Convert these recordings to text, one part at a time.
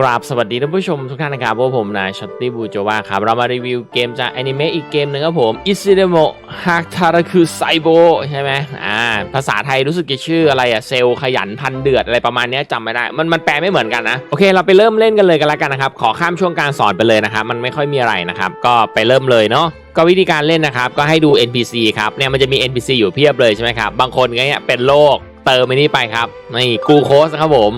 กราบสวัสดีท่านผู้ชมทุกท่านนะครับพวกผมนายช็อตตี้บูโจวาครับ เรามารีวิวเกมจากแอนิเมะอีกเกมหนึ่งครับผมอิซิเดโมฮักทาราคือไซโบใช่ไหมอ่าภาษาไทยรู้สึกจะชื่ออะไรอะเซลขยันพันเดือดอะไรประมาณนี้จำไม่ได้ มันมันแปลไม่เหมือนกันนะ โอเค เราไปเริ่มเล่นกันเลยกันแล้วกันนะครับ ขอข้ามช่วงการสอนไปเลยนะครับมันไม่ค่อยมีอะไรนะครับ ก็ไปเริ่มเลยเนาะก็วิธีการเล่นนะครับ ก็ให้ดู NPC ครับเนี่ยมันจะมี NPC อยู่เพียบเลยใช่ไหมครับบางคนก็เนี่ยเป็นโรคเติมไปนี่ไปครับนี่กูโคสครับผม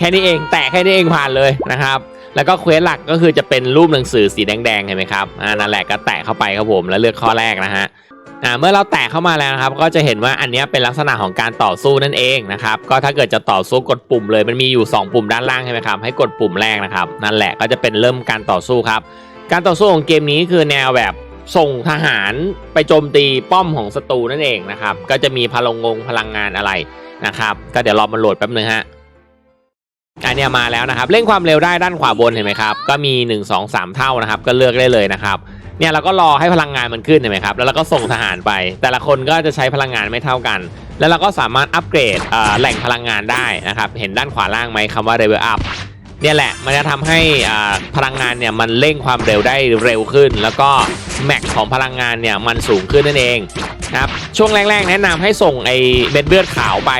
แค่นี้เอง แตะแค่นี้เองผ่านเลยนะครับ แล้วก็เควสหลักก็คือจะเป็นรูปหนังสือสีแดงๆเห็นไหมครับอ่านั่นแหละก็แตะเข้าไปครับผมแล้วเลือกข้อแรกนะฮะอ่าเมื่อเราแตะเข้ามาแล้วนะครับ ก็จะเห็นว่าอันนี้เป็นลักษณะของการต่อสู้นั่นเองนะครับ ก็ถ้าเกิดจะต่อสู้กดปุ่มเลยมันมีอยู่ 2 ปุ่มด้านล่างใช่ไหมครับให้กดปุ่มแรกนะครับ นั่นแหละก็จะเป็นเริ่มการต่อสู้ครับ การต่อสู้ของเกมนี้คือแนวแบบส่งทหารไปโจมตีป้อมของศัตรูนั่นเองนะครับ ก็จะมีพลังงงพลังงานอะไรนะครับ ก็เดี๋ยวรอมันโหลดแป๊บนึงฮะ อันเนี้ยมาแล้วนะครับเร่งความเร็วได้ด้านขวาบนเห็นไหมครับก็มี 1 2 3 เท่านะครับก็เลือกได้เลยนะครับเนี่ยเราก็รอให้พลังงานมันขึ้นเห็นไหมครับแล้วเราก็ส่งทหารไป แต่ละคนก็จะใช้พลังงานไม่เท่ากัน แล้วเราก็สามารถอัปเกรดอ่อแหล่งพลังงานได้นะครับเห็นด้านขวาล่างไหมคำว่า level up เนี่ยแหละมันจะทำให้อ่าพลังงานเนี่ยมันเร่งความเร็วได้เร็วขึ้น แล้วก็แม็กของพลังงานเนี่ยมันสูงขึ้นนั่นเองนะครับช่วงแรกๆ แนะนำให้ส่งไอ้เม็ดเลือดขาวไป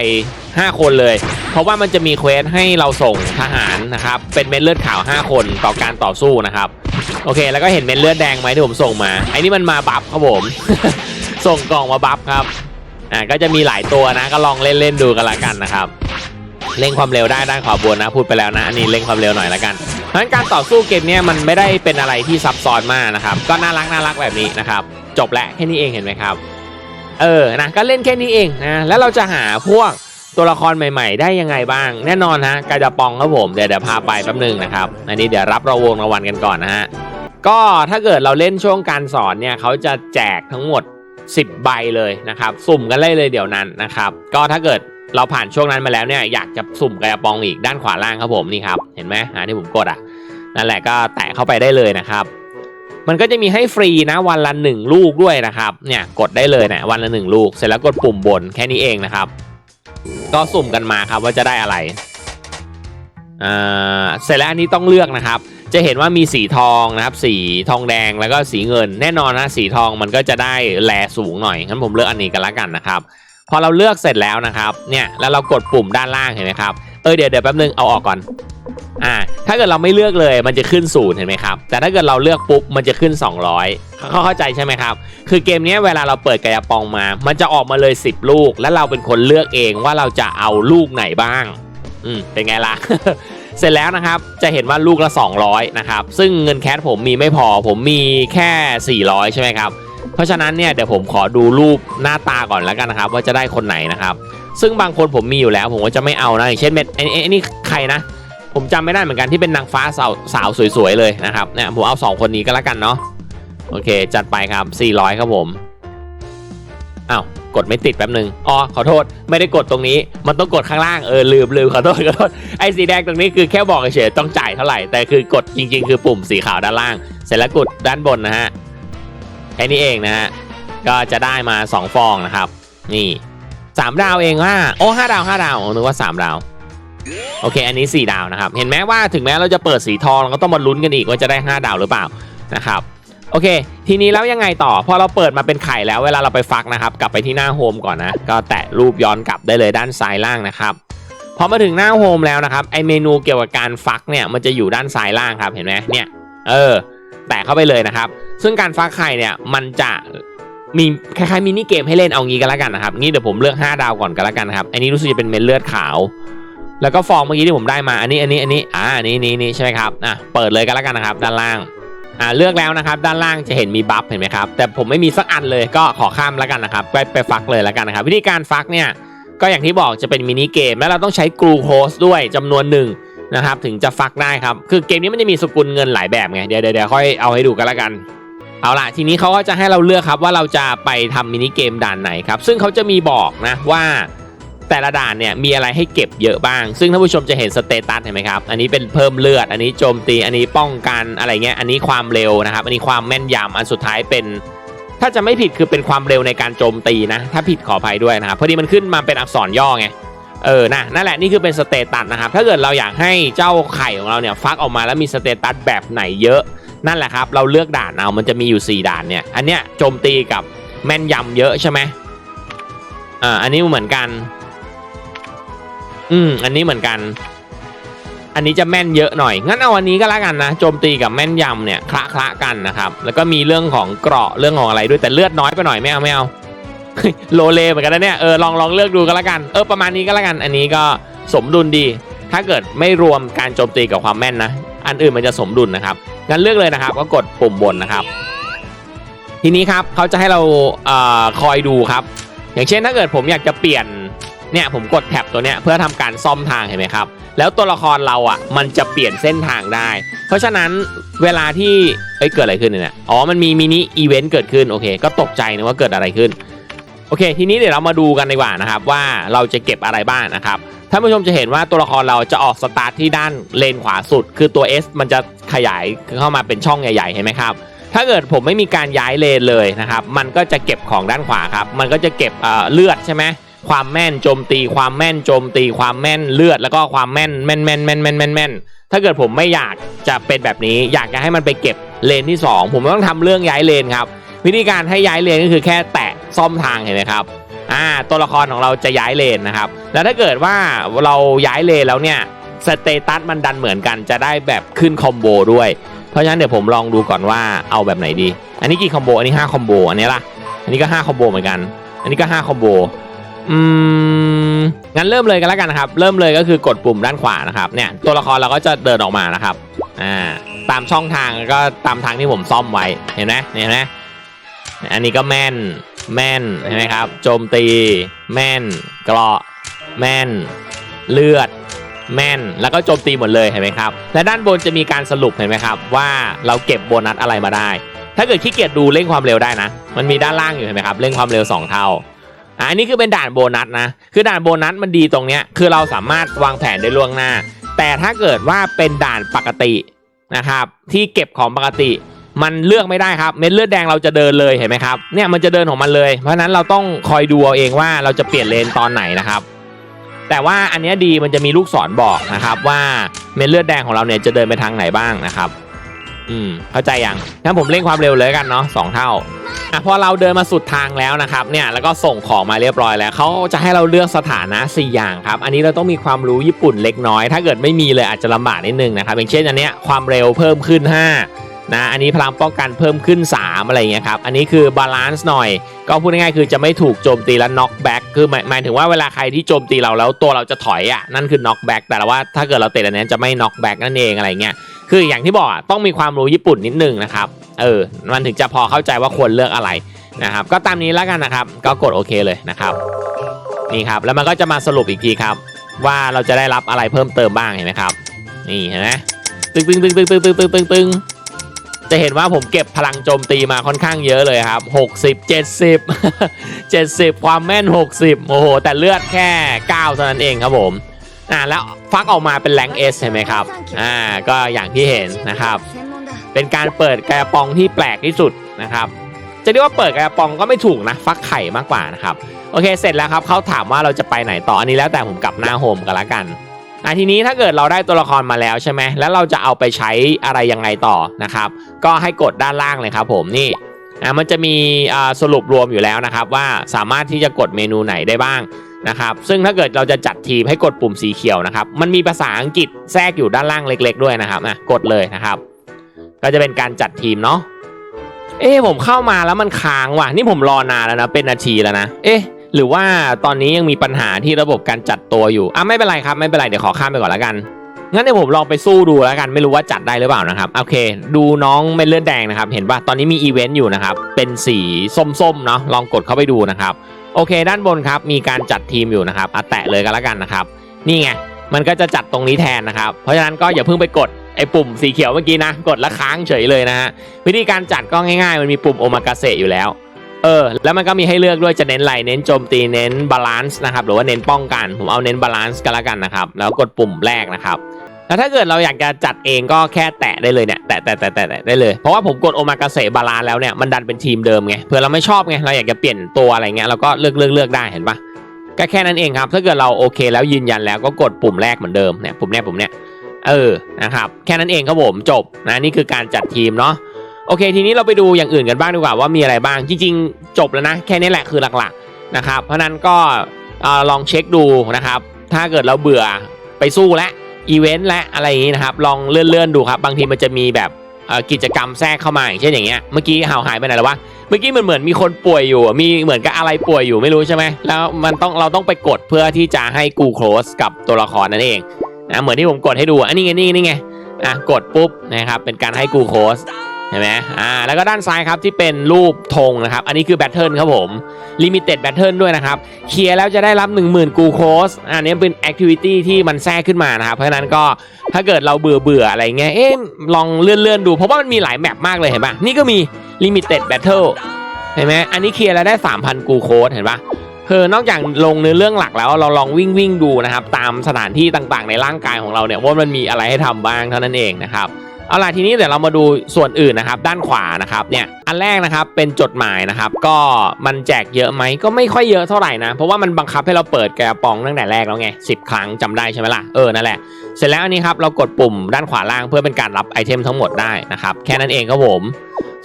5 คนเลย เพราะว่ามันจะมีเควสให้เราส่งทหารนะครับ เป็นเม็ดเลือดขาว 5 คนต่อการต่อสู้นะครับ โอเค แล้วก็เห็นเม็ดเลือดแดงไหมที่ผมส่งมาไอ้นี่มันมาบัฟครับผม ส่งกล่องมาบัฟครับ อ่า ก็จะมีหลายตัวนะ ก็ลองเล่นๆดูกันละกันนะครับ เร่งความเร็วได้ด้านขวาบนนะ พูดไปแล้วนะ อันนี้เร่งความเร็วหน่อยละกันเพราะฉะนั้นการต่อสู้เกมนี้มันไม่ได้เป็นอะไรที่ซับซ้อนมากนะครับ ก็น่ารักน่ารักแบบนี้นะครับ จบแล้วแค่นี้เองเห็นไหมครับ เออ นะ ก็เล่นแค่นี้เองนะ แล้วเราจะหาพวก ตัวละครใหม่ ๆ ได้ยังไงบ้าง แน่นอนฮะกาจะปองครับผมเดี๋ยวเดี๋ยวพาไปแป๊บหนึงนะครับอันนี้เดี๋ยวรับรางวงรางวัลกันก่อนนะฮะก็ถ้าเกิดเราเล่นช่วงการสอนเนี่ยเขาจะแจกทั้งหมด 10 ใบเลยนะครับสุ่มกันเลยเลยเดี๋ยวนั้นนะครับก็ถ้าเกิดเราผ่านช่วงนั้นมาแล้วเนี่ยอยากจะสุ่มกระปองอีกด้านขวาล่างครับผมนี่ครับเห็นไหมอ่าที่ผมกดอะนั่นแหละก็แตะเข้าไปได้เลยนะครับ มันก็จะมีให้ฟรีนะวันละหนึ่งลูกด้วยนะครับเนี่ยกดได้เลยเนะวันละหนึ่งลูก เสร็จแล้วกดปุ่มบนแค่นี้เองนะครับ ก็สุ่มกันมาครับว่าจะได้อะไรอ่าเสร็จแล้วอันนี้ต้องเลือกนะครับ จะเห็นว่ามีสีทองนะครับ สีทองแดงแล้วก็สีเงิน แน่นอนนะสีทองมันก็จะได้แลสูงหน่อยงั้นผมเลือกอันนี้กันละกันนะครับพอเราเลือกเสร็จแล้วนะครับเนี่ยแล้วเรากดปุ่มด้านล่างเห็นไหมครับเออเดี๋ยวเดี๋ยวแป๊บนึงเอาออกก่อน อ่าถ้าเกิดเราไม่เลือกเลยมันจะขึ้นศูนย์เห็นไหมครับ แต่ถ้าเกิดเราเลือกปุ๊บมันจะขึ้น 200เขาเข้าใจใช่ไหมครับ คือเกมนี้เวลาเราเปิดกายปองมา มันจะออกมาเลย 10 ลูก แล้วเราเป็นคนเลือกเองว่าเราจะเอาลูกไหนบ้าง อืมเป็นไงล่ะเสร็จแล้วนะครับ จะเห็นว่าลูกละ 200 นะครับ ซึ่งเงินแคสผมมีไม่พอ ผมมีแค่ 400 ใช่ไหมครับ เพราะฉะนั้นเนี่ยเดี๋ยวผมขอดูรูปหน้าตาก่อนแล้วกันนะครับ ว่าจะได้คนไหนนะครับ ซึ่งบางคนผมมีอยู่แล้ว ผมก็จะไม่เอานะอย่างเช่นเม็ดไอ้ไอ้ไอ้นี่ใครนะ ผมจำไม่ได้เหมือนกันที่เป็นนางฟ้าสาวสาวสวยๆเลยนะครับเนี่ยผมเอา 2 คนนี้ก็แล้วกันเนาะโอเค จัดไปครับ 400 ครับผมอ้าวกดไม่ติดแป๊บหนึ่งอ๋อขอโทษไม่ได้กดตรงนี้ มันต้องกดข้างล่างเออลืมลืมขอโทษขอโทษไอ้สีแดงตรงนี้คือแค่บอกเฉยๆต้องจ่ายเท่าไหร่แต่คือกดจริง ๆ คือปุ่มสีขาวด้านล่าง เสร็จแล้วกดด้านบนนะฮะแค่นี้เองนะฮะก็จะได้มา 2 ฟองนะครับ นี่ 3 ดาวเองว่าโอ้ห้าดาวห้าดาวผมนึกว่า 3 ดาว โอเค อันนี้ 4 ดาวนะครับ เห็นไหมว่าถึงแม้เราจะเปิดสีทองเราก็ต้องมาลุ้นกันอีกว่าจะได้ 5 ดาวหรือเปล่านะครับโอเค ทีนี้แล้วยังไงต่อ พอเราเปิดมาเป็นไข่แล้วเวลาเราไปฟักนะครับ กลับไปที่หน้าโฮมก่อนนะ ก็แตะรูปย้อนกลับได้เลยด้านซ้ายล่างนะครับพอมาถึงหน้าโฮมแล้วนะครับไอเมนูเกี่ยวกับการฟักเนี่ยมันจะอยู่ด้านซ้ายล่างครับเห็นไหมเนี่ยเออแตะเข้าไปเลยนะครับ ซึ่งการฟักไข่เนี่ยมันจะมีคล้ายๆมินิเกมให้เล่นเอางี้กันแล้วกันนะครับงี้เดี๋ยวผมเลือก 5 ดาวก่อนกันแล้วกันนะครับ อันนี้รู้สึกจะเป็นเม็ดเลือดขาว แล้วก็ฟองเมื่อกี้ที่ผมได้มาอันนี้อันนี้อันนี้อ่าอันนี้นี่นี่ใช่ไหมครับอะเปิดเลยกันแล้วกันนะครับ ด้านล่างอ่าเลือกแล้วนะครับ ด้านล่างจะเห็นมีบัฟเห็นไหมครับ แต่ผมไม่มีสักอันเลยก็ขอข้ามแล้วกันนะครับไปไปฟักเลยแล้วกันนะครับ วิธีการฟักเนี่ยก็อย่างที่บอกจะเป็นมินิเกม แล้วเราต้องใช้กรูโคสด้วยจำนวนหนึ่งนะครับถึงจะฟักได้ครับ คือเกมนี้มันจะมีสกุลเงินหลายแบบไงเดี๋ยวเดี๋ยวค่อยเอาให้ดูกันแล้วกัน เอาล่ะทีนี้เขาก็จะให้เราเลือกครับว่าเราจะไปทำมินิเกมด่านไหนครับ ซึ่งเขาจะมีบอกนะว่า แต่ละด่านเนี่ยมีอะไรให้เก็บเยอะบ้าง ซึ่งท่านผู้ชมจะเห็นสเตตัสเห็นไหมครับอันนี้เป็นเพิ่มเลือด อันนี้โจมตีอันนี้ป้องกันอะไรเงี้ยอันนี้ความเร็วนะครับ อันนี้ความแม่นยำอันสุดท้ายเป็น ถ้าจะไม่ผิดคือเป็นความเร็วในการโจมตีนะ ถ้าผิดขออภัยด้วยนะครับพอดีมันขึ้นมาเป็นอักษรย่อไงเออนะนั่นแหละนี่คือเป็นสเตตัสนะครับถ้าเกิดเราอยากให้เจ้าไข่ของเราเนี่ยฟักออกมาแล้วมีสเตตัสแบบไหนเยอะนั่นแหละครับ เราเลือกด่านเอา มันจะมีอยู่ 4 ด่านเนี่ย อันเนี้ยโจมตีกับแม่นยำเยอะใช่ไหมอ่า อันนี้เหมือนกัน อืม อันนี้เหมือนกัน อันนี้จะแม่นเยอะหน่อย งั้นเอาอันนี้ก็แล้วกันนะโจมตีกับแม่นยำเนี่ยคละคละกันนะครับ แล้วก็มีเรื่องของเกราะเรื่องของอะไรด้วยแต่เลือดน้อยไปหน่อยไม่เอาไม่เอาโลเลเหมือนกันนะเนี่ยเออลองลองเลือกดูก็แล้วกันเออประมาณนี้ก็แล้วกัน อันนี้ก็สมดุลดี ถ้าเกิดไม่รวมการโจมตีกับความแม่นนะอันอื่นมันจะสมดุลนะครับงั้นเลือกเลยนะครับ ก็กดปุ่มบนนะครับ ทีนี้ครับเขาจะให้เราเอ่อคอยดูครับ อย่างเช่นถ้าเกิดผมอยากจะเปลี่ยน เนี่ยผมกดแท็บตัวเนี้ยเพื่อทำการซ่อมทางเห็นไหมครับ แล้วตัวละครเราอะมันจะเปลี่ยนเส้นทางได้ เพราะฉะนั้นเวลาที่เอ้ยเกิดอะไรขึ้นเนี่ยอ๋อมันมีมินิอีเวนต์เกิดขึ้นโอเค ก็ตกใจนะว่าเกิดอะไรขึ้นโอเค ทีนี้เดี๋ยวเรามาดูกันดีกว่านะครับว่าเราจะเก็บอะไรบ้างนะครับท่านผู้ชมจะเห็นว่าตัวละครเราจะออกสตาร์ทที่ด้านเลนขวาสุด คือตัว S มันจะขยายเข้ามาเป็นช่องใหญ่ๆเห็นไหมครับถ้าเกิดผมไม่มีการย้ายเลนเลยนะครับ มันก็จะเก็บของด้านขวาครับ มันก็จะเก็บเอ่อเลือดใช่ไหม ความแม่นโจมตี ความแม่นโจมตี ความแม่นเลือด แล้วก็ความแม่นแม่นแม่นแม่นแม่นแม่นแม่นถ้าเกิดผมไม่อยากจะเป็นแบบนี้ อยากจะให้มันไปเก็บเลนที่สองผมต้องทำเรื่องย้ายเลนครับ วิธีการให้ย้ายเลนก็คือแค่แตะซ่อมทางเห็นไหมครับอ่าตัวละครของเราจะย้ายเลนนะครับ แล้วถ้าเกิดว่าเราย้ายเลนแล้วเนี่ยสเตตัสมันดันเหมือนกันจะได้แบบขึ้นคอมโบด้วย เพราะฉะนั้นเดี๋ยวผมลองดูก่อนว่าเอาแบบไหนดี อันนี้กี่คอมโบ อันนี้5คอมโบ อันนี้ล่ะ อันนี้ก็5คอมโบเหมือนกัน อันนี้ก็5คอมโบ อืมงั้นเริ่มเลยกันแล้วกันนะครับ เริ่มเลยก็คือกดปุ่มด้านขวานะครับเนี่ยตัวละครเราก็จะเดินออกมานะครับอ่าตามช่องทางแล้วก็ตามทางที่ผมซ่อมไว้เห็นไหมเห็นไหมอันนี้ก็แม่นแม่นใช่ไหมครับ โจมตี แม่นเกราะแม่นเลือดแม่นแล้วก็โจมตีหมดเลยเห็นไหมครับ และด้านบนจะมีการสรุปเห็นไหมครับ ว่าเราเก็บโบนัสอะไรมาได้ ถ้าเกิดขี้เกียจดูเร่งความเร็วได้นะ มันมีด้านล่างอยู่เห็นไหมครับเร่งความเร็ว 2 เท่า อันนี้คือเป็นด่านโบนัสนะ คือด่านโบนัสมันดีตรงเนี้ย คือเราสามารถวางแผนได้ล่วงหน้า แต่ถ้าเกิดว่าเป็นด่านปกตินะครับ ที่เก็บของปกติ มันเลือกไม่ได้ครับ เม็ดเลือดแดงเราจะเดินเลยเห็นไหมครับ เนี่ยมันจะเดินของมันเลย เพราะฉะนั้นเราต้องคอยดูเอาเองว่าเราจะเปลี่ยนเลนตอนไหนนะครับ แต่ว่าอันนี้ดีมันจะมีลูกศรบอกนะครับว่าเม็ดเลือดแดงของเราเนี่ยจะเดินไปทางไหนบ้างนะครับ อืมเข้าใจยังงั้นผมเร่งความเร็วเลยกันเนาะสองเท่าอะพอเราเดินมาสุดทางแล้วนะครับเนี่ยแล้วก็ส่งของมาเรียบร้อยแล้วเขาจะให้เราเลือกสถานะ 4 อย่างครับ อันนี้เราต้องมีความรู้ญี่ปุ่นเล็กน้อย ถ้าเกิดไม่มีเลยอาจจะลำบากนิดนึงนะครับอย่างเช่นอันเนี้ยความเร็วเพิ่มขึ้น 5 นะอันนี้พลังป้องกันเพิ่มขึ้น 3 อะไรเงี้ยครับ อันนี้คือบาลานซ์หน่อย ก็พูดง่ายๆคือจะไม่ถูกโจมตีและน็อกแบ็กคือหมายหมายถึงว่าเวลาใครที่โจมตีเราแล้วตัวเราจะถอยอะนั่นคือน็อกแบ็กแต่ว่าถ้าเกิดเราเตะอันนี้จะไม่น็อกแบ็กนั่นเองอะไรเงี้ยคืออย่างที่บอกอะต้องมีความรู้ญี่ปุ่นนิดนึงนะครับเออมันถึงจะพอเข้าใจว่าควรเลือกอะไรนะครับก็ตามนี้แล้วกันนะครับ ก็กดโอเคเลยนะครับนี่ครับแล้วมันก็จะมาสรุปอีกทีครับ ว่าเราจะได้รับอะไรเพิ่มเติมบ้างเห็นไหมครับ นี่เห็นไหมตึงตึงตึงตึงตึงตึงตึงตึงตึง จะเห็นว่าผมเก็บพลังโจมตีมาค่อนข้างเยอะเลยครับ60 70 70 ความแม่น 60 โอ้โห แต่เลือดแค่ 9 เท่านั้นเองครับผม อ่าแล้วฟักออกมาเป็นแรงเอสเห็นไหมครับ อ่า ก็อย่างที่เห็นนะครับ เป็นการเปิดกระปองที่แปลกที่สุดนะครับ จะเรียกว่าเปิดกระปองก็ไม่ถูกนะ ฟักไข่มากกว่านะครับ โอเค เสร็จแล้วครับเขาถามว่าเราจะไปไหนต่อ อันนี้แล้วแต่ผมกลับหน้าโฮมกันละกัน อะทีนี้ถ้าเกิดเราได้ตัวละครมาแล้วใช่ไหมแล้วเราจะเอาไปใช้อะไรยังไงต่อนะครับ ก็ให้กดด้านล่างเลยครับผมนี่อะมันจะมีอ่าสรุปรวมอยู่แล้วนะครับ ว่าสามารถที่จะกดเมนูไหนได้บ้างนะครับ ซึ่งถ้าเกิดเราจะจัดทีมให้กดปุ่มสีเขียวนะครับ มันมีภาษาอังกฤษแทรกอยู่ด้านล่างเล็ก ๆ ด้วยนะครับอะกดเลยนะครับ ก็จะเป็นการจัดทีมเนาะเอ๊ผมเข้ามาแล้วมันค้างว่ะนี่ผมรอนานแล้วนะเป็นนาทีแล้วนะ เอ๊ะ หรือว่าตอนนี้ยังมีปัญหาที่ระบบการจัดตัวอยู่อะไม่เป็นไรครับไม่เป็นไรเดี๋ยวขอข้ามไปก่อนแล้วกันงั้นเดี๋ยวผมลองไปสู้ดูแล้วกันไม่รู้ว่าจัดได้หรือเปล่านะครับโอเค ดูน้องเม็ดเลือดแดงนะครับ เห็นป่ะตอนนี้มีอีเวนต์อยู่นะครับ เป็นสีส้มๆเนาะลองกดเข้าไปดูนะครับ โอเค ด้านบนครับมีการจัดทีมอยู่นะครับอะแตะเลยกันแล้วกันนะครับ นี่ไงมันก็จะจัดตรงนี้แทนนะครับ เพราะฉะนั้นก็อย่าเพิ่งไปกดไอ้ปุ่มสีเขียวเมื่อกี้นะ กดแล้วค้างเฉยเลยนะฮะวิธีการจัดก็ง่ายๆ มันมีปุ่มโอมากาเสะอยู่แล้ว เออแล้วมันก็มีให้เลือกด้วยจะเน้นอะไรเน้นโจมตีเน้นบาลานซ์นะครับหรือว่าเน้นป้องกัน ผมเอาเน้นบาลานซ์กันแล้วกันนะครับ แล้วกดปุ่มแรกนะครับแล้วถ้าเกิดเราอยากจะจัดเองก็แค่แตะได้เลยเนี่ยแตะแตะแตะแตะได้เลย เพราะว่าผมกดโอมากาเสะบาลานซ์แล้วเนี่ยมันดันเป็นทีมเดิมไงเผื่อเราไม่ชอบไงเราอยากจะเปลี่ยนตัวอะไรเงี้ยเราก็เลือกเลือกเลือกได้เห็นปะก็แค่นั้นเองครับ ถ้าเกิดเราโอเคแล้วยืนยันแล้วก็กดปุ่มแรกเหมือนเดิมเนี่ยปุ่มเนี้ยปุ่มเนี้ยเออนะครับแค่นั้นเองครับผมจบนะนี่คือการจัดทีมเนาะ โอเค ทีนี้เราไปดูอย่างอื่นกันบ้างดีกว่าว่ามีอะไรบ้าง จริง ๆ จบแล้วนะ แค่นี้แหละคือหลักๆนะครับ เพราะนั้นก็ลองเช็คดูนะครับ ถ้าเกิดเราเบื่อไปสู้และอีเวนต์และอะไรอย่างนี้นะครับ ลองเลื่อนๆดูครับ บางทีมันจะมีแบบกิจกรรมแทรกเข้ามาอย่างเช่นอย่างเงี้ย เมื่อกี้ห่าวหายไปไหนแล้ววะ เมื่อกี้มันเหมือนมีคนป่วยอยู่ มีเหมือนกับอะไรป่วยอยู่ไม่รู้ใช่ไหม แล้วมันต้องเราต้องไปกดเพื่อที่จะให้กูโคลสกับตัวละครนั่นเองนะ เหมือนที่ผมกดให้ดู อันนี้ไงนี่ไงนี่ไง อะกดปุ๊บนะครับ เป็นการให้กูโคลส เห็นไหมอ่า แล้วก็ด้านซ้ายครับที่เป็นรูปธงนะครับ อันนี้คือแบทเทิลครับผม ลิมิเต็ดแบทเทิลด้วยนะครับ เคลียร์แล้วจะได้รับ 10,000 กูโคส อันนี้เป็นแอคทิวิตี้ที่มันแทรกขึ้นมานะครับ เพราะฉะนั้นก็ถ้าเกิดเราเบื่อเบื่ออะไรเงี้ย เอ๊ะ ลองเลื่อนเลื่อนๆดู เพราะว่ามันมีหลายแมปมากเลยเห็นปะนี่ก็มีลิมิเต็ดแบทเทิลเห็นไหมอันนี้เคลียร์แล้วได้ 3,000 กูโค้ดเห็นปะคือนอกจากลงเนื้อเรื่องหลักแล้วเราลองวิ่งวิ่งดูนะครับ ตามสถานที่ต่างๆ ในร่างกายของเราเนี่ยว่ามันมีอะไรให้ทำบ้างเท่านั้นเองนะครับ เอาล่ะทีนี้เดี๋ยวเรามาดูส่วนอื่นนะครับ ด้านขวานะครับเนี่ยอันแรกนะครับเป็นจดหมายนะครับ ก็มันแจกเยอะไหมก็ไม่ค่อยเยอะเท่าไหร่นะ เพราะว่ามันบังคับให้เราเปิดกระป๋องตั้งแต่แรกแล้วไงสิครั้งจำได้ใช่ไหมล่ะเออนั่นแหละเสร็จแล้วอันนี้ครับเรากดปุ่มด้านขวาล่างเพื่อเป็นการรับไอเทมทั้งหมดได้นะครับแค่นั้นเองครับผม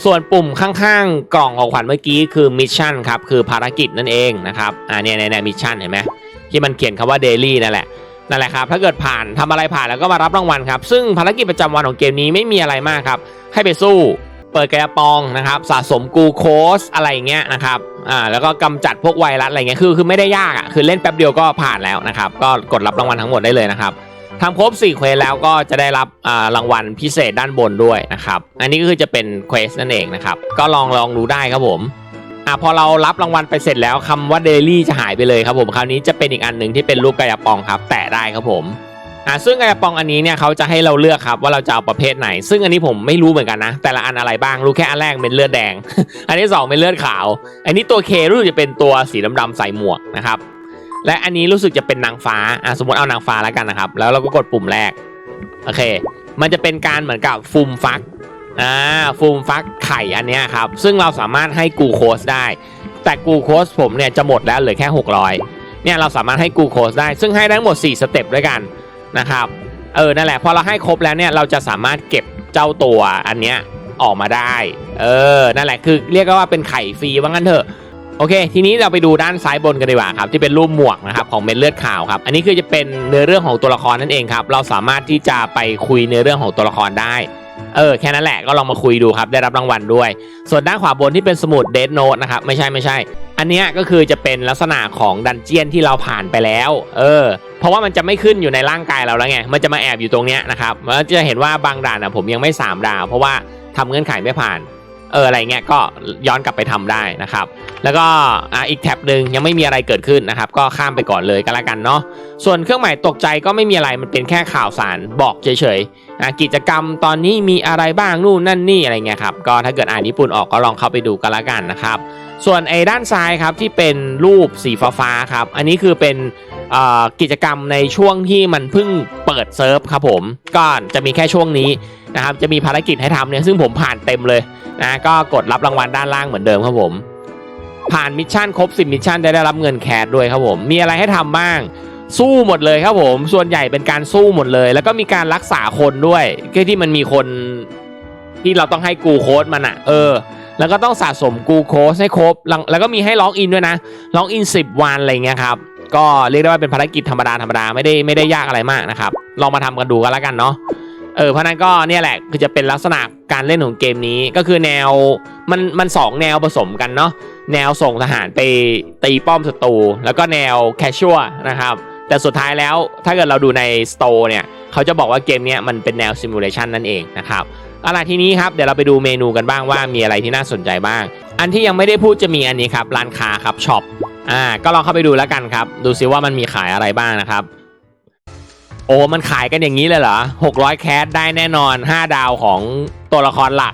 ส่วนปุ่มข้างๆ กล่องของขวัญเมื่อกี้คือมิชชั่นครับคือภารกิจนั่นเองนะครับอ่าเนี่ยเนี่ยมิชชั่นเห็นไหมที่มันเขียนคำว่าเดลี่นั่นแหละ นั่นแหละครับถ้าเกิดผ่านทำอะไรผ่านแล้วก็มารับรางวัลครับ ซึ่งภารกิจประจำวันของเกมนี้ไม่มีอะไรมากครับ ให้ไปสู้เปิดกระปองนะครับ สะสมกูโคสอะไรเงี้ยนะครับอ่าแล้วก็กำจัดพวกไวรัสอะไรเงี้ยคือคือไม่ได้ยากอะคือเล่นแป๊บเดียวก็ผ่านแล้วนะครับ ก็กดรับรางวัลทั้งหมดได้เลยนะครับทำครบ4เควสแล้วก็จะได้รับอ่ารางวัลพิเศษด้านบนด้วยนะครับ อันนี้ก็คือจะเป็นเควสนั่นเองนะครับ ก็ลองลองดูได้ครับผม อะพอเรารับรางวัลไปเสร็จแล้วคำว่าเดลี่จะหายไปเลยครับผมคราวนี้จะเป็นอีกอันหนึ่งที่เป็นรูปกายปองครับ แตะได้ครับผมอะซึ่งกายปองอันนี้เนี่ยเขาจะให้เราเลือกครับว่าเราจะเอาประเภทไหน ซึ่งอันนี้ผมไม่รู้เหมือนกันนะ แต่ละอันอะไรบ้างรู้แค่อันแรกเป็นเลือดแดง อันที่สองเป็นเลือดขาว อันนี้ตัวเครู้สึกจะเป็นตัวสีดำๆใส่หมวกนะครับและอันนี้รู้สึกจะเป็นนางฟ้าอะสมมติเอานางฟ้าแล้วกันนะครับ แล้วเราก็กดปุ่มแรกโอเค มันจะเป็นการเหมือนกับฟูมฟัก อ่าฟูมฟักไข่อันนี้ครับ ซึ่งเราสามารถให้กูโคสได้ แต่กูโคสผมเนี่ยจะหมดแล้วเหลือแค่ 600 เนี่ยเราสามารถให้กูโคสได้ ซึ่งให้ได้ทั้งหมด 4 สเต็ปด้วยกันนะครับ เออ นั่นแหละ พอเราให้ครบแล้วเนี่ยเราจะสามารถเก็บเจ้าตัวอันเนี้ยออกมาได้ เออ นั่นแหละคือเรียกว่าเป็นไข่ฟรีว่างั้นเถอะ โอเค ทีนี้เราไปดูด้านซ้ายบนกันดีกว่าครับ ที่เป็นรูปหมวกนะครับของเม็ดเลือดขาวครับ อันนี้คือจะเป็นเนื้อเรื่องของตัวละครนั่นเองครับ เราสามารถที่จะไปคุยเนื้อเรื่องของตัวละครได้ เออแค่นั้นแหละก็ลองมาคุยดูครับ ได้รับรางวัลด้วย ส่วนด้านขวาบนที่เป็นสมุดเดทโน e นะครับไม่ใช่ไม่ใช่ อันนี้ก็คือจะเป็นลักษณะของดันเจียนที่เราผ่านไปแล้ว เออ เพราะว่ามันจะไม่ขึ้นอยู่ในร่างกายเราแล้วไงมันจะมาแอบอยู่ตรงเนี้ยนะครับแล้วจะเห็นว่าบางด่านอะผมยังไม่3ดาวเพราะว่าทำเงื่อนไขไม่ผ่าน เอออะไรเงี้ยก็ย้อนกลับไปทำได้นะครับ แล้วก็อ่าอีกแท็บหนึ่งยังไม่มีอะไรเกิดขึ้นนะครับ ก็ข้ามไปก่อนเลยก็แล้วกันเนาะส่วนเครื่องหมายตกใจก็ไม่มีอะไรมันเป็นแค่ข่าวสารบอกเฉยๆนะกิจกรรมตอนนี้มีอะไรบ้างนู่นนั่นนี่อะไรเงี้ยครับก็ถ้าเกิดอ่านญี่ปุ่นออกก็ลองเข้าไปดูกันละกันนะครับ ส่วนไอ้ด้านซ้ายครับที่เป็นรูปสีฟ้าๆครับ อันนี้คือเป็นกิจกรรมในช่วงที่มันเพิ่งเปิดเซิร์ฟครับผมก็จะมีแค่ช่วงนี้นะครับจะมีภารกิจให้ทำเนี่ยซึ่งผมผ่านเต็มเลย นะก็กดรับรางวัลด้านล่างเหมือนเดิมครับผม ผ่านมิชชั่นครบ 10 มิชชั่นจะได้รับเงินแคสด้วยครับผม มีอะไรให้ทำบ้าง สู้หมดเลยครับผม ส่วนใหญ่เป็นการสู้หมดเลย แล้วก็มีการรักษาคนด้วยก็ที่มันมีคนที่เราต้องให้กูโค้ดมันอะเออ แล้วก็ต้องสะสมกูโค้ดให้ครบ แล้วก็มีให้ล็อกอินด้วยนะ ล็อกอิน 10 วันอะไรเงี้ยครับ ก็เรียกได้ว่าเป็นภารกิจธรรมดาธรรมดาไม่ได้ไม่ได้ยากอะไรมากนะครับ ลองมาทำกันดูกันแล้วกันเนาะ เออเพราะนั้นก็เนี่ยแหละคือจะเป็นลักษณะการเล่นของเกมนี้ก็คือแนวมันมันสองแนวผสมกันเนาะแนวส่งทหารไปตีป้อมศัตรูแล้วก็แนวแคชชัวนะครับแต่สุดท้ายแล้วถ้าเกิดเราดูในสโตร์เนี่ยเขาจะบอกว่าเกมนี้มันเป็นแนวซิมูเลชันนั่นเองนะครับเอาล่ะทีนี้ครับเดี๋ยวเราไปดูเมนูกันบ้างว่ามีอะไรที่น่าสนใจบ้าง อันที่ยังไม่ได้พูดจะมีอันนี้ครับร้านค้าครับช็อปอ่าก็ลองเข้าไปดูแล้วกันครับ ดูซิว่ามันมีขายอะไรบ้างนะครับ โอ้มันขายกันอย่างนี้เลยเหรอ 600 แคสได้แน่นอน 5 ดาวของตัวละครหลัก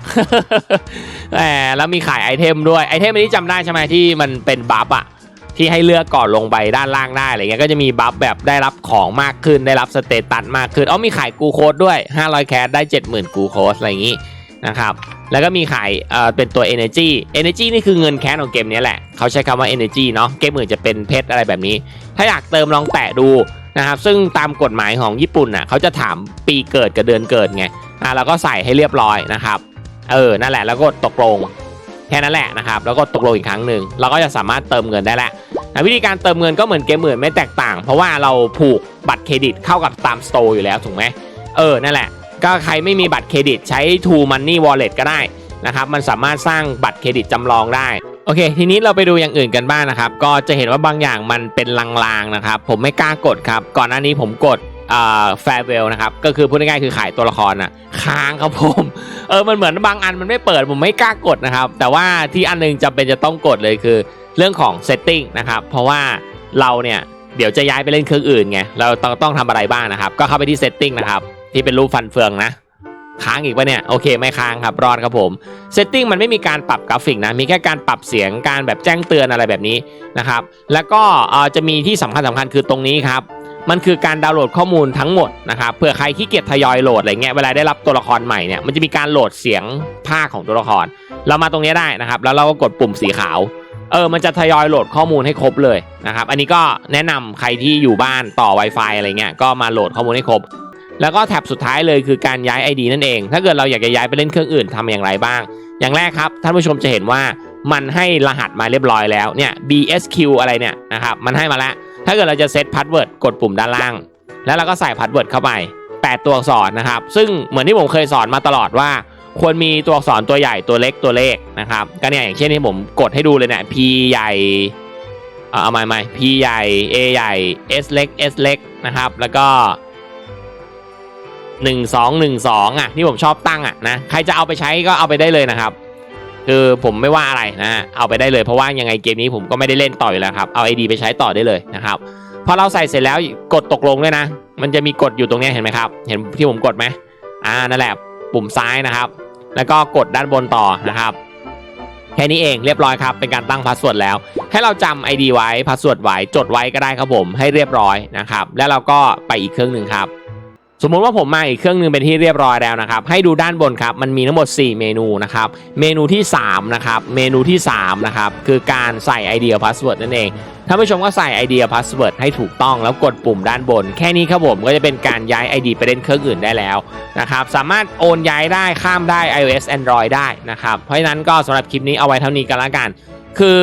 แหมแล้วมีขายไอเทมด้วย ไอเทมอันนี้จำได้ใช่ไหมที่มันเป็นบัฟอะที่ให้เลือกก่อนลงไปด้านล่างได้อะไรเงี้ยก็จะมีบัฟแบบได้รับของมากขึ้นได้รับสเตตัสมากขึ้นอ๋อมีขายกูโคดด้วย 500 แคสได้ 70,000 กูโคดอะไรอย่างงี้นะครับแล้วก็มีขายเอ่อเป็นตัว Energy Energy นี่คือเงินแค้นของเกมนี้แหละเขาใช้คำว่า Energy เนาะเกมอื่นจะเป็นเพชรอะไรแบบนี้ ถ้าอยากเติมลองแตะดู นะครับซึ่งตามกฎหมายของญี่ปุ่นน่ะเขาจะถามปีเกิดกับเดือนเกิดไงอะเราก็ใส่ให้เรียบร้อยนะครับ เออนั่นแหละแล้วก็ตกลงแค่นั้นแหละนะครับ แล้วก็ตกลงอีกครั้งหนึ่งเราก็จะสามารถเติมเงินได้แล้วนะวิธีการเติมเงินก็เหมือนเกมอื่นไม่แตกต่าง เพราะว่าเราผูกบัตรเครดิตเข้ากับตามสโตร์อยู่แล้วถูกไหมเออนั่นแหละ ก็ใครไม่มีบัตรเครดิตใช้ True Money Wallet ก็ได้นะครับมันสามารถสร้างบัตรเครดิตจำลองได้ โอเค ทีนี้เราไปดูอย่างอื่นกันบ้างนะครับ ก็จะเห็นว่าบางอย่างมันเป็นลางๆนะครับ ผมไม่กล้ากดครับ ก่อนหน้านี้ผมกดอ่าแฟร์เวลนะครับ ก็คือพูดง่ายๆคือขายตัวละครน่ะค้างครับผม เออ มันเหมือนบางอันมันไม่เปิดผมไม่กล้ากดนะครับ แต่ว่าที่อันหนึงจำเป็นจะต้องกดเลยคือ เรื่องของ setting นะครับ เพราะว่าเราเนี่ยเดี๋ยวจะย้ายไปเล่นเครื่องอื่นไง เราต้องต้องทำอะไรบ้างนะครับ ก็เข้าไปที่ setting นะครับ ที่เป็นรูปฟันเฟืองนะ ค้างอีกปะเนี่ยโอเคไม่ค้างครับรอดครับผม setting มันไม่มีการปรับกราฟิกนะมีแค่การปรับเสียงการแบบแจ้งเตือนอะไรแบบนี้นะครับแล้วก็จะมีที่สำคัญสำคัญคือตรงนี้ครับมันคือการดาวน์โหลดข้อมูลทั้งหมดนะครับเผื่อใครขี้เกียจทยอยโหลดอะไรเงี้ยเวลาได้รับตัวละครใหม่เนี่ยมันจะมีการโหลดเสียงภาคของตัวละคร เรามาตรงนี้ได้นะครับ แล้วเราก็กดปุ่มสีขาวเออมันจะทยอยโหลดข้อมูลให้ครบเลยนะครับอันนี้ก็แนะนำใครที่อยู่บ้านต่อ Wi-Fi อะไรเงี้ยก็มาโหลดข้อมูลให้ครบ แล้วก็แท็บสุดท้ายเลยคือการย้าย ID นั่นเอง ถ้าเกิดเราอยากจะย้ายไปเล่นเครื่องอื่นทำอย่างไรบ้าง อย่างแรกครับ ท่านผู้ชมจะเห็นว่ามันให้รหัสมาเรียบร้อยแล้วเนี่ย BSQ อะไรเนี่ยนะครับ มันให้มาแล้ว ถ้าเกิดเราจะเซตพาสเวิร์ดกดปุ่มด้านล่าง แล้วเราก็ใส่พาสเวิร์ดเข้าไป 8 ตัวอักษรนะครับ ซึ่งเหมือนที่ผมเคยสอนมาตลอดว่า ควรมีตัวอักษรตัวใหญ่ตัวเล็กตัวเลขนะครับ ก็เนี่ยอย่างเช่นที่ผมกดให้ดูเลยเนี่ย P ใหญ่เอ่อเอาใหม่ใหม่ P ใหญ่ A ใหญ่ S เล็ก S เล็กนะครับ แล้วก็ 1 2 1 2อะที่ผมชอบตั้งอะนะใครจะเอาไปใช้ก็เอาไปได้เลยนะครับ คือผมไม่ว่าอะไรนะเอาไปได้เลยเพราะว่ายังไงเกมนี้ผมก็ไม่ได้เล่นต่ออยู่แล้วครับเอา ID ไปใช้ต่อได้เลยนะครับพอเราใส่เสร็จแล้วกดตกลงด้วยนะ มันจะมีกดอยู่ตรงนี้เห็นไหมครับ เห็นที่ผมกดไหมอ่านั่นแหละปุ่มซ้ายนะครับ แล้วก็กดด้านบนต่อนะครับแค่นี้เองเรียบร้อยครับ เป็นการตั้งพาสเวิร์ดแล้ว ให้เราจำ ID ไว้พาสเวิร์ดไว้จดไว้ก็ได้ครับผมให้เรียบร้อยนะครับ แล้วเราก็ไปอีกเครื่องหนึ่งครับ สมมุติว่าผมมาอีกเครื่องหนึงเป็นที่เรียบร้อยแล้วนะครับ ให้ดูด้านบนครับมันมีทั้งหมด 4 เมนูนะครับ เมนูที่3นะครับเมนูที่3นะครับคือการใส่ ID พาสเวิร์ดนั่นเองท่านผู้ชมก็ใส่ ID พาสเวิร์ดให้ถูกต้องแล้วกดปุ่มด้านบน แค่นี้ครับผมก็จะเป็นการย้าย ID ไปเล่นเครื่องอื่นได้แล้วนะครับสามารถโอนย้ายได้ข้ามได้ iOS Android ได้นะครับเพราะฉะนั้นก็สำหรับคลิปนี้เอาไว้เท่านี้กันละกัน คือ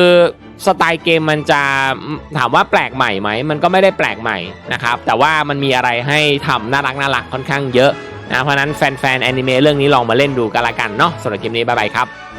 สไตล์เกมมันจะถามว่าแปลกใหม่ไหมมันก็ไม่ได้แปลกใหม่นะครับแต่ว่ามันมีอะไรให้ทำน่ารักน่ารักค่อนข้างเยอะนะเพราะนั้นแฟนๆแอนิเมะเรื่องนี้ลองมาเล่นดูกันละกันเนาะสำหรับคลิปนี้บ๊ายบายครับ